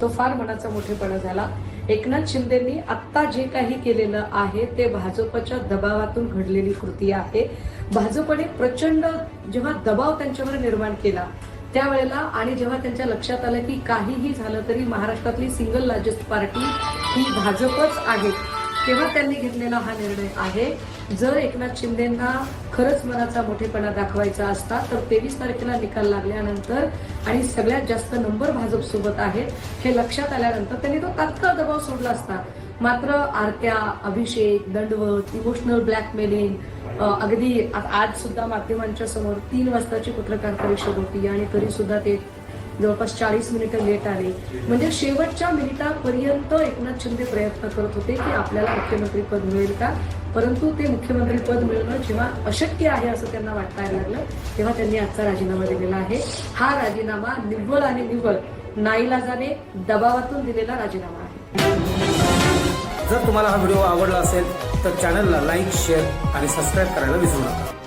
तो फार मनाचा मोठेपणा झाला. एकनाथ शिंदेनी आत्ता जे काही केलेलं आहे ते भाजपच्या दबावातून घडलेली कृती आहे. भाजपने प्रचंड जेव्हा दबाव त्यांच्यावर निर्माण केला त्यावेळेला आणि जेव्हा त्यांच्या लक्षात आलं की काहीही झालं तरी महाराष्ट्रातली सिंगल लार्जेस्ट पार्टी ही भाजपच आहे तेव्हा त्यांनी घेतलेला हा निर्णय आहे. जर एकनाथ शिंदेना खरंच मनाचा मोठेपणा दाखवायचा असता तर तेवीस तारखेला निकाल लागल्यानंतर आणि सगळ्यात जास्त नंबर भाजप सोबत आहेत हे लक्षात आल्यानंतर त्यांनी तो तात्काळ दबाव सोडला असता. मात्र आरत्या अभिषेक दंडवत इमोशनल ब्लॅकमेलिंग अगदी आज सुद्धा माध्यमांच्या समोर तीन वाजताची पत्रकार परिषद होती आणि तरी सुद्धा ते जवळपास चाळीस मिनिटं लेट आले. म्हणजे शेवटच्या मिनिटापर्यंत एकनाथ शिंदे प्रयत्न करत होते की आपल्याला मुख्यमंत्रीपद मिळेल का? परंतु ते मुख्यमंत्री पद मिळणं जेव्हा अशक्य आहे असं त्यांना वाटायला लागलं तेव्हा त्यांनी आजचा राजीनामा दिलेला आहे. हा राजीनामा निव्वळ आणि निव्वळ नाईलाजाने दबावातून दिलेला राजीनामा आहे. जर तुम्हाला हा व्हिडिओ आवडला असेल तर चॅनलला लाईक शेअर आणि सबस्क्राईब करायला विसरू नका.